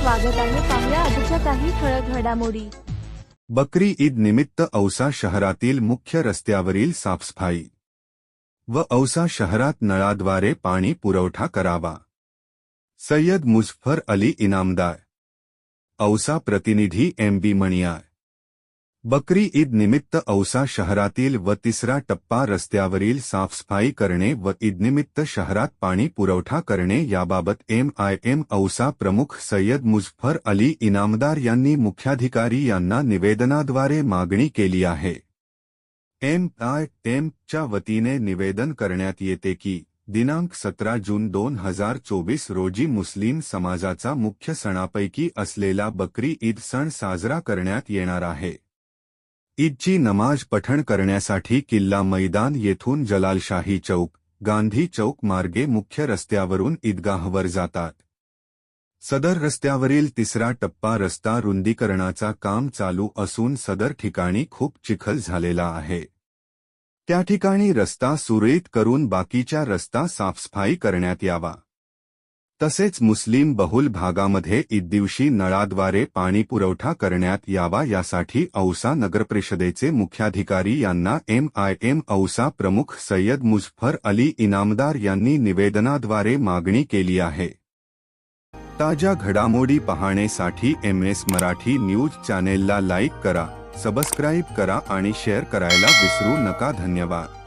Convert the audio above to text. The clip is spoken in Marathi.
स्वागत आहे. पाहुया आजच्या काही ठळक घडामोडी. बकरी ईद निमित्त औसा शहरातील मुख्य रस्त्यावरील साफसफाई. व औसा शहरात नळाद्वारे पाणी पुरवठा करावा. सय्यद मुझफर अली इनामदार. औसा प्रतिनिधी एम बी मणियार. बकरी ईद निमित्त औसा शहरातील व तिसरा टप्पा रस्त्यावरील साफसफाई करणे व ईदनिमित्त शहरात पाणी पुरवठा करणे याबाबत एम आय एम औसा प्रमुख सय्यद मुझफर अली इनामदार यांनी मुख्याधिकारी यांना निवेदनाद्वारे मागणी केली आहे. एम आय एमच्या वतीने निवेदन करण्यात येते की दिनांक सतरा जून दोन हजार चोवीस रोजी मुस्लिम समाजाचा मुख्य सणापैकी असलेला बकरी ईद सण साजरा करण्यात येणार आहे. ईदची नमाज पठण करण्यासाठी किल्ला मैदान येथून जलालशाही चौक गांधी चौक मार्गे मुख्य रस्त्यावरून ईदगाहवर जातात. सदर रस्त्यावरील तिसरा टप्पा रस्ता रुंदीकरणाचा काम चालू असून सदर ठिकाणी खूप चिखल झालेला आहे. त्या ठिकाणी रस्ता सुरळीत करून बाकीच्या रस्ता साफसफाई करण्यात यावा. तसेच मुस्लिम बहुल भागामध्ये ईद दिवशी नळाद्वारे पाणी पुरवठा करण्यात यावा यासाठी औसा नगरपरिषदेचे मुख्याधिकारी यांना एम आय एम औसा प्रमुख सय्यद मुझफर अली इनामदार यांनी निवेदनाद्वारे मागणी केली आहे. ताज्या घडामोडी पाहण्यासाठी एम एस मराठी न्यूज चॅनेलला लाईक करा सबस्क्राईब करा आणि शेअर करायला विसरू नका. धन्यवाद.